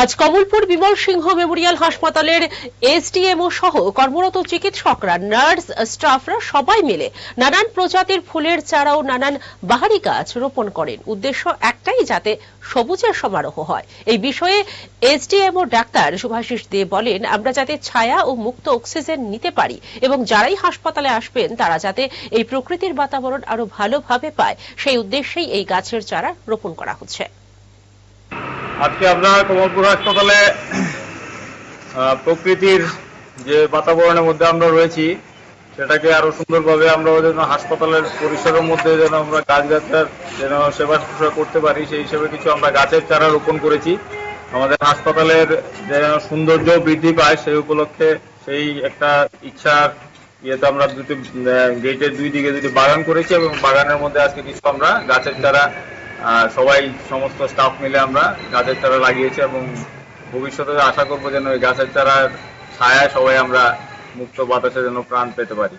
আজ কমলপুর বিমল সিংহ মেমোরিয়াল হাসপাতালের এসডিএমও সহ কর্মরত চিকিৎসকরা, নার্স, স্টাফরা সবাই মিলে নানান প্রজাতির ফুলের চারা ও নানান বাহারি গাছ রোপণ করেন। উদ্দেশ্য একটাই, যাতে সবুজের সমারোহ হয়। এই বিষয়ে এসডিএমও ডাক্তার শুভাশিস দে বলেন, আমরা যাতে ছায়া ও মুক্ত অক্সিজেন নিতে পারি এবং যারাই হাসপাতালে আসবেন, তারা যাতে এই প্রকৃতির বাতাবরণ আরও ভালোভাবে পায়। সেই উদ্দেশ্যেই এই গাছের চারা রোপণ করা হচ্ছে। আজকে আমরা কমলপুর হাসপাতালে প্রকৃতির যে বাতাবরণের মধ্যে আমরা রয়েছি, সেটাকে আরও সুন্দরভাবে আমরা যেন হাসপাতালের পরিসরের মধ্যে যেন আমরা গাছ গাছের যেন সেবা শুশ্রূষা করতে পারি, সেই হিসেবে কিছু আমরা গাছের চারা রোপণ করেছি। আমাদের হাসপাতালের যেন সৌন্দর্য বৃদ্ধি পায়, সেই উপলক্ষে সেই একটা ইচ্ছার ইয়েতে আমরা দুটি গেটের দুই দিকে দুটি বাগান করেছি এবং বাগানের মধ্যে আজকে কিছু আমরা গাছের চারা সবাই সমস্ত স্টাফ মিলে আমরা গাছের চারা লাগিয়েছি এবং ভবিষ্যতে আশা করব যেন ওই গাছের চারার ছায়া সবাই আমরা মুক্ত বাতাসে যেন প্রাণ পেতে পারি।